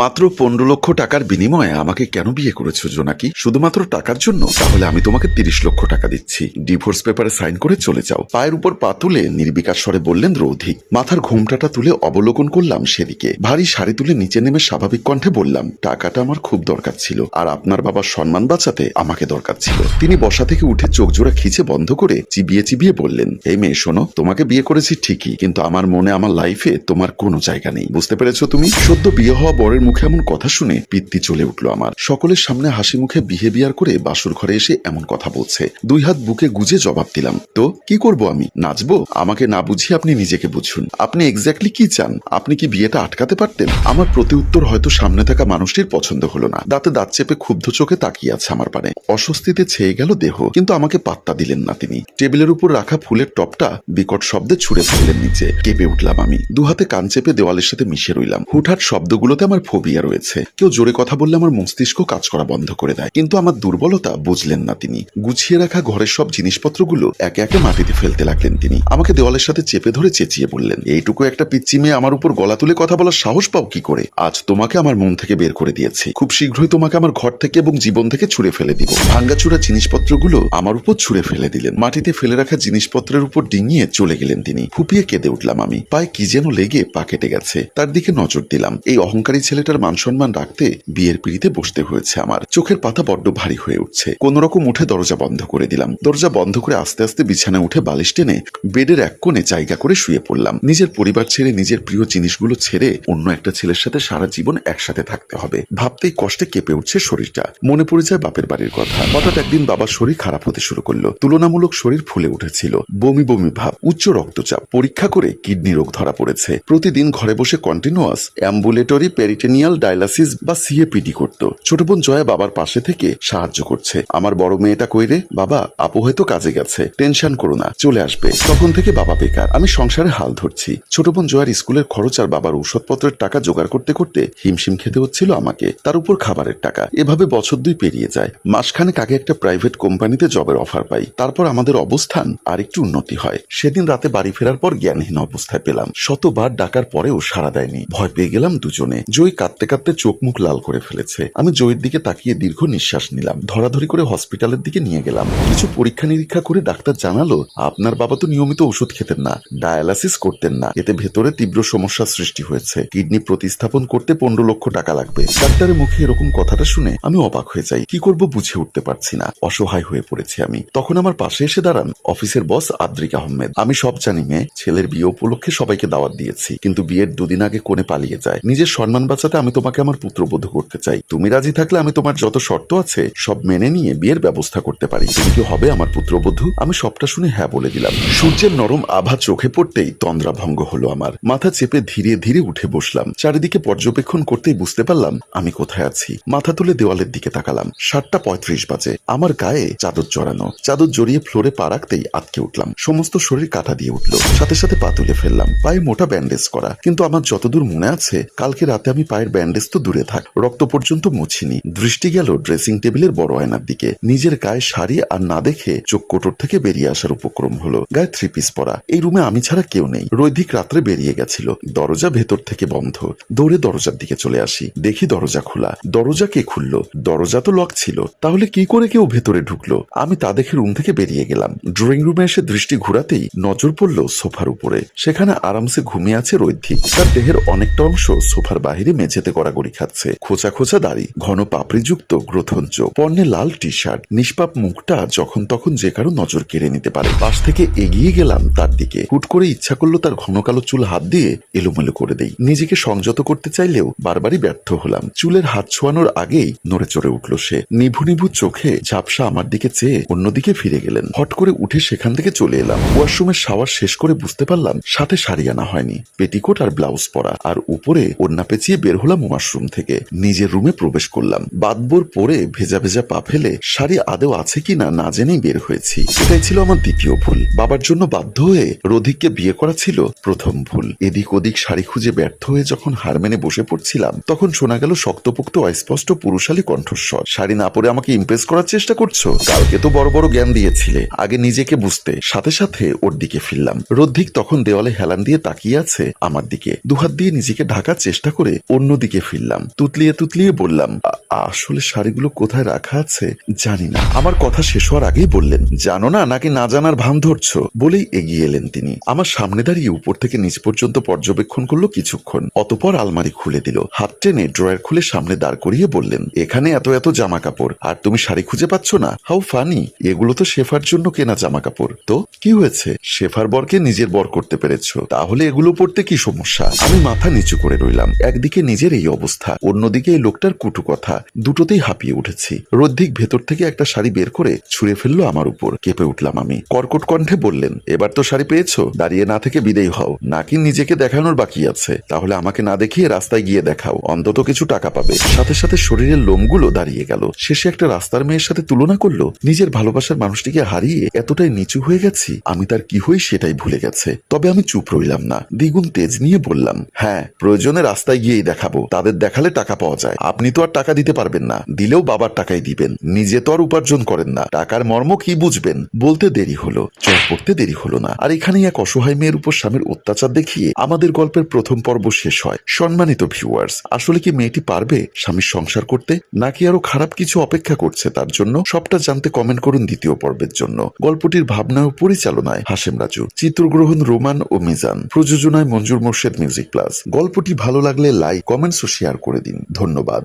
মাত্র পনেরো লক্ষ টাকার বিনিময়ে আমাকে কেন বিয়ে করেছ, জোনাকি? শুধুমাত্র টাকার জন্য? তাহলে আমি তোমাকে তিরিশ লক্ষ টাকা দিচ্ছি। ডিভোর্স পেপারে সাইন করে চলে যাও। পায়ের উপর পা তুলে নির্বিকার স্বরে বললেন রৌধিক মাথার ঘোমটাটা তুলে অবলোকন করলাম সেদিকে। ভারী শাড়ি তুলে নিচে নেমে স্বাভাবিক কণ্ঠে বললাম, টাকাটা আমার খুব দরকার ছিল, আর আপনার বাবার সম্মান বাঁচাতে আমাকে দরকার ছিল। তিনি বসা থেকে উঠে চোখ জোড়া খিচে বন্ধ করে চিবিয়ে চিবিয়ে বললেন, এই মেয়ে, শোনো, তোমাকে বিয়ে করেছি ঠিকই, কিন্তু আমার মনে, আমার লাইফে তোমার কোনো জায়গা নেই। বুঝতে পেরেছ তুমি? সদ্য বিয়ে হওয়া বরের মুখে এমন কথা শুনে পিত্তি চলে উঠল আমার। সকলের সামনে হাসি মুখে বিহেভিয়ার করে বাসুর ঘরে এসে এমন কথা বলছে। দুই হাত বুকে গুজে জবাব দিলাম, তো, কি করব আমি? নাচবো? আমাকে না বুঝিয়ে আপনি নিজেকে বুঝুন। আপনি এক্স্যাক্টলি কি চান? আপনি কি বিয়েটা আটকাতে পারতেন? আমার প্রতি উত্তর হয়তো সামনে থাকা মানুষটির পছন্দ হলো না। দাঁতে দাঁত চেপে ক্ষুব্ধ চোখে তাকিয়ে আছে আমার পানে। অস্বস্তিতে ছেয়ে গেল দেহ। কিন্তু আমাকে পাত্তা দিলেন না তিনি। টেবিলের উপর রাখা ফুলের টপটা বিকট শব্দে ছুড়ে ফেললেন নিচে। কেঁপে উঠলাম আমি। দুহাতে কান চেপে দেওয়ালের সাথে মিশে রইলাম। হুটহাট শব্দগুলোতে আমার ফোবিয়া রয়েছে। কেউ জোরে কথা বললে আমার মস্তিষ্ক কাজ করা বন্ধ করে দেয়। কিন্তু আমার দুর্বলতা বুঝলেন না তিনি। গুছিয়ে রাখা ঘরের সব জিনিসপত্রগুলো একে একে মাটিতে ফেলতে লাগলেন তিনি। আমাকে দেওয়ালের সাথে চেপে ধরে চেঁচিয়ে বললেন, এইটুকু একটা পিচ্চি মেয়ে আমার উপর গলা তুলে কথা বলার সাহস পাও কি করে? আজ তোমাকে আমার মন থেকে বের করে দিয়েছে। খুব শীঘ্রই তোমাকে আমার ঘর থেকে এবং জীবন থেকে ছুড়ে ফেলে দিব। ভাঙ্গাচুরা জিনিসপত্রগুলো আমার উপর ছুড়ে ফেলে দিলেন। মাটিতে ফেলে রাখা জিনিসপত্রের উপর ডিঙিয়ে চলে গেলেন তিনি। ফুপিয়ে কেঁদে উঠলাম আমি। পায়ে কি যেন লেগে পা কেটে গেছে। তার দিকে নজর দিলাম। এই অহংকারী ছেলেটার মান সম্মান রাখতে বিয়ের পিড়িতে বসতে হয়েছে আমার। চোখের পাতা বড্ড ভারী হয়ে উঠছে। কোন রকম উঠে দরজা বন্ধ করে দিলাম। দরজা বন্ধ করে আস্তে আস্তে বিছানায় উঠে বালিশ টেনে বেডের এক কোণে জায়গা করে শুয়ে পড়লাম। নিজের পরিবার ছেড়ে নিজের প্রিয় জিনিসগুলো ছেড়ে অন্য একটা ছেলের সাথে সারা জীবন একসাথে থাকতে হবে। ভাবতেই কষ্টে কেঁপে উঠছে শরীরটা। মনে পড়ে যায় বাপের বাড়ির কথা। হঠাৎ একদিন বাবার শরীর খারাপ হতে শুরু করল। তুলনামূলক শরীর ফুলে উঠেছিল। বমি বমি ভাব, উচ্চ রক্তচাপ। পরীক্ষা করে কিডনি রোগ ধরা পড়েছে। প্রতিদিন ঘরে বসে কন্টিনিউয়াস অ্যাম্বুলেটরি পেরিটেনিয়াল ডায়ালাসিস বা সিএপিডি করত। ছোট বোন জয়া বাবার পাশে থেকে সাহায্য করছে। আমার বড় মেয়েটা কইরে, বাবা, আপু হয়তো কাজে গেছে, টেনশন করো না, চলে আসবে। তখন থেকে বাবা বেকার, আমি সংসারে হাল ধরছি। ছোট বোন জয়ার স্কুলের খরচ আর বাবার ঔষধপত্রের টাকা জোগাড় করতে করতে হিমশিম খেতে হচ্ছিল আমাকে। তার উপর খাবারের টাকা, এভাবে বছর দুই পেরিয়ে যায়। মাসখানেক আগে একটা প্রাইভেট কোম্পানিতে জবের অফার পাই। তারপর আমাদের অবস্থান আর একটু উন্নতি হয়। সেদিন রাতে বাড়ি ফেরার পর জ্ঞানহীন অবস্থায় পেলাম। শতবার ডাকার পরেও সাড়া দেয়নি। ভয় পেয়ে গেলাম দুজনে। জয় কাঁদতে কাঁদতে চোখ মুখ লাল করে ফেলেছে। আমি জয়ের দিকে তাকিয়ে দীর্ঘ নিঃশ্বাস নিলাম। ধরাধরি করে হসপিটালের দিকে নিয়ে গেলাম। কিছু পরীক্ষা নিরীক্ষা করে ডাক্তার জানালো, আপনার বাবা তো নিয়মিত ওষুধ খেতেন না, ডায়ালাসিস করতেন না। এতে ভেতরে তীব্র সমস্যার সৃষ্টি হয়েছে। কিডনি প্রতিস্থাপন করতে পনেরো লক্ষ টাকা লাগবে। ডাক্তারের মুখে এরকম কথাটা শুনে আমি অবাক হয়ে যাই। কি করব বুঝে উঠতে পারছি না। অসহায় হয়ে পড়েছি আমি। তখন আমার পাশে এসে দাঁড়ান অফিসের বস আদ্রিক আহমেদ। আমি সব জানি মেয়ে। ছেলের বিয়ে উপলক্ষে সবাইকে দাওয়াত দিয়েছি। কিন্তু বিয়ের দুদিন আগে কোণে পালিয়ে যায়। নিজের সম্মান বাঁচাতে আমি তোমাকে আমার পুত্রবধূ করতে চাই। তুমি রাজি থাকলে আমি তোমার যত শর্ত আছে সব মেনে নিয়ে বিয়ের ব্যবস্থা করতে পারি। তুমি কি হবে আমার পুত্রবধূ? আমি সবটা শুনে হ্যাঁ বলে দিলাম। সূর্যের নরম আভা চোখে পড়তেই তন্দ্রা ভঙ্গ হলো আমার। মাথা চেপে ধীরে ধীরে উঠে বসলাম। চারিদিকে পর্যবেক্ষণ করতেই বুঝতে পারলাম আমি কোথায় আছি। মাথা তুলে দেওয়ালের দিকে তাকালাম। সাতটা পঁয়ত্রিশ বাজে। আমার গায়ে চাদর জড়ানো। চাদর জড়িয়ে ফ্লোরে পা রাখতেই আটকে উঠলাম। সমস্ত শরীর কাটা দিয়ে উঠল। সাথে সাথে পা তুলে ফেললাম। পায়ে মোটা ব্যান্ডেজ করা। কিন্তু আমার যতদূর মনে আছে, কালকে রাতে আমি পায়ের ব্যান্ডেজ তো দূরে থাক। রক্ত পর্যন্ত মুছিনি। দৃষ্টি গেল ড্রেসিং টেবিলের বড় আয়নার দিকে। নিজের গায়ে শাড়ি আর না দেখে চোখ কোটর থেকে বেরিয়ে আসার উপক্রম হলো। গায়ে থ্রি পিস পরা। এই রুমে আমি ছাড়া কেউ নেই। রৈধিক রাত্রে বেরিয়ে গেছিল। দরজা ভেতর থেকে বন্ধ। দৌড়ে দরজার দিকে চলে আসি। দেখি দরজা খোলা। দরজা কে খুললো? দরজা তো লক ছিল। তাহলে কি করে কেউ ভেতরে ঢুকলো? আমি তা দেখে রুম থেকে বেরিয়ে গেলাম। ড্রয়িং রুমে এসে দৃষ্টি ঘুরাতেই নজর পড়ল সোফার উপরে। সেখানে আরামসে ঘুমিয়ে আছে রৈধিক। তার দেহের অনেকটা অংশ সোফার বাহিরে মেঝেতে গড়াগড়ি খাচ্ছে। খোঁচা খোঁচা দাড়ি, ঘন পাপড়িযুক্ত গ্রথন চোখ পর্নে লাল টি শার্ট নিষ্পাপ মুখটা যখন তখন যে কারও নজর কেড়ে নিতে পারে। পাশ থেকে এগিয়ে গেলাম তার দিকে। হুট করে ইচ্ছা করল তার ঘন কালো চুল হাত দিয়ে এলোমেলো করে দেই। নিজেকে সংযত করতে চাইলেও বারবারই ব্যর্থ হলাম। চুলের হাত ছোঁয়ানোর আগেই নড়ে চড়ে উঠল সে। নিভু নিভু চোখে ঝাপসা আমার দিকে চেয়ে অন্যদিকে ফিরে গেলেন। হট করে উঠে সেখান থেকে চলে এলাম। ওয়াশরুমের শাওয়ার শেষ করে বুঝতে পারলাম সাথে শাড়ি আনা হয়নি। পেটিকোট আর ব্লাউজ পরা। আর উপরে ওড়না পেঁচিয়ে বের হলাম ওয়াশরুম থেকে নিজের রুমে প্রবেশ করলাম। বাদবোর পরে ভেজা ভেজা পা ফেলে শাড়ি আদেও আছে কিনা না জেনেই বের হয়েছি। এটাই ছিল আমার দ্বিতীয় ভুল। বাবার জন্য বাধ্য হয়ে রধিককে বিয়ে করা ছিল প্রথম ভুল। এদিক ওদিক শাড়ি খুঁজে ব্যর্থ হয়ে যখন হার মেনে বসে পড়ছিলাম, তখন শোনা গেল শক্তপোক্ত, অস্পষ্ট, পুরুষালী কণ্ঠস্বর। শাড়ি না পরে আমাকে ইমপ্রেস করার চেষ্টা করছ? কালকে তো বড় বড় জ্ঞান দিয়েছিলে। আগে নিজেকে বুঝতে। সাথে সাথে ওর দিকে ফিরলাম। রদ্ধিক তখন দেওয়ালে হেলান দিয়ে তাকিয়ে আছে আমার দিকে। দুহাত দিয়ে নিজেকে ঢাকার চেষ্টা করে অন্য অন্যদিকে ফিরলাম। তুতলিয়ে তুতলিয়ে বললাম আসলে শাড়িগুলো কোথায় রাখা আছে জানি না। আমার কথা শেষ হওয়ার আগেই বললেন, জানো না, নাকি না জানার ভান ধরছো? বলেই এগিয়ে এলেন তিনি। আমার সামনে দাঁড়িয়ে উপর থেকে নিচ পর্যন্ত পর্যবেক্ষণ করল কিছুক্ষণ। অতপর আলমারি খুলে দিল। হাত টেনে ড্রয়ার খুলে সামনে দাঁড় করিয়ে বললেন, এখানে এত এত জামা কাপড় আর তুমি শাড়ি খুঁজে পাচ্ছ না? How funny! এগুলো তো শেফার জন্য কেনা জামা কাপড় তো, কি হয়েছে? শেফার বরকে নিজের বর করতে পেরেছ। তাহলে এগুলো পড়তে কি সমস্যা? আমি মাথা নিচু করে রইলাম। একদিকে নিজের এই অবস্থা। অন্যদিকে এই লোকটার কুটু কথা। দুটোতেই হাঁপিয়ে উঠেছি। রদ্ধিক ভেতর থেকে একটা শাড়ি বের করে ছুঁড়ে ফেলল আমার উপর। কেঁপে উঠলাম আমি। কর্কট কণ্ঠে বললেন, এবার তো শাড়ি পেয়েছ? দাঁড়িয়ে না থেকে বিদেয় হও। নাকি নিজেকে দেখানোর বাকি আছে? তাহলে আমাকে না দেখিয়ে রাস্তায় গিয়ে দেখাও। অন্তত কিছু টাকা পাবে। সাথে সাথে শরীরের লোমগুলো দাঁড়িয়ে গেল। শেষে একটা রাস্তার মেয়ের সাথে তুলনা করল। নিজের ভালোবাসার মানুষটিকে হারিয়ে এতটাই নিচু হয়ে গেছি, আমি তার কি হই সেটাই ভুলে গেছে। তবে আমি চুপ রইলাম না। দ্বিগুণ তেজ নিয়ে বললাম হ্যাঁ প্রয়োজনে রাস্তায় গিয়েই দেখাবো। তাদের দেখালে টাকা পাওয়া যায়। আপনি তো আর টাকা দিতে পারবেন না। দিলেও বাবার টাকাই দিবেন। নিজে তো আর উপার্জন করেন না। টাকার মর্ম কি বুঝবেন? বলতে দেরি হলো। চোখ পড়তে দেরি হলো না। আর এখানেই এক অসহায় মেয়ের উপর স্বামীর অত্যাচার দেখিয়ে আমাদের গল্পের প্রথম পর্ব শেষ হয়। সম্মানিত ভিউয়ার্স আসলে কি মেয়েটি পারবে স্বামীর সংসার করতে? নাকি আরও খারাপ কিছু অপেক্ষা করছে তার জন্য? সবটা জানতে কমেন্ট করুন দ্বিতীয় পর্বের জন্য। গল্পটির ভাবনা ও পরিচালনায় হাসেম রাজু। চিত্রগ্রহণ রোমান ও মিজান। প্রযোজনায় মঞ্জুর মোর্শেদ মিউজিক প্লাস গল্পটি ভালো লাগলে লাইক কমেন্টস ও শেয়ার করে দিন। ধন্যবাদ।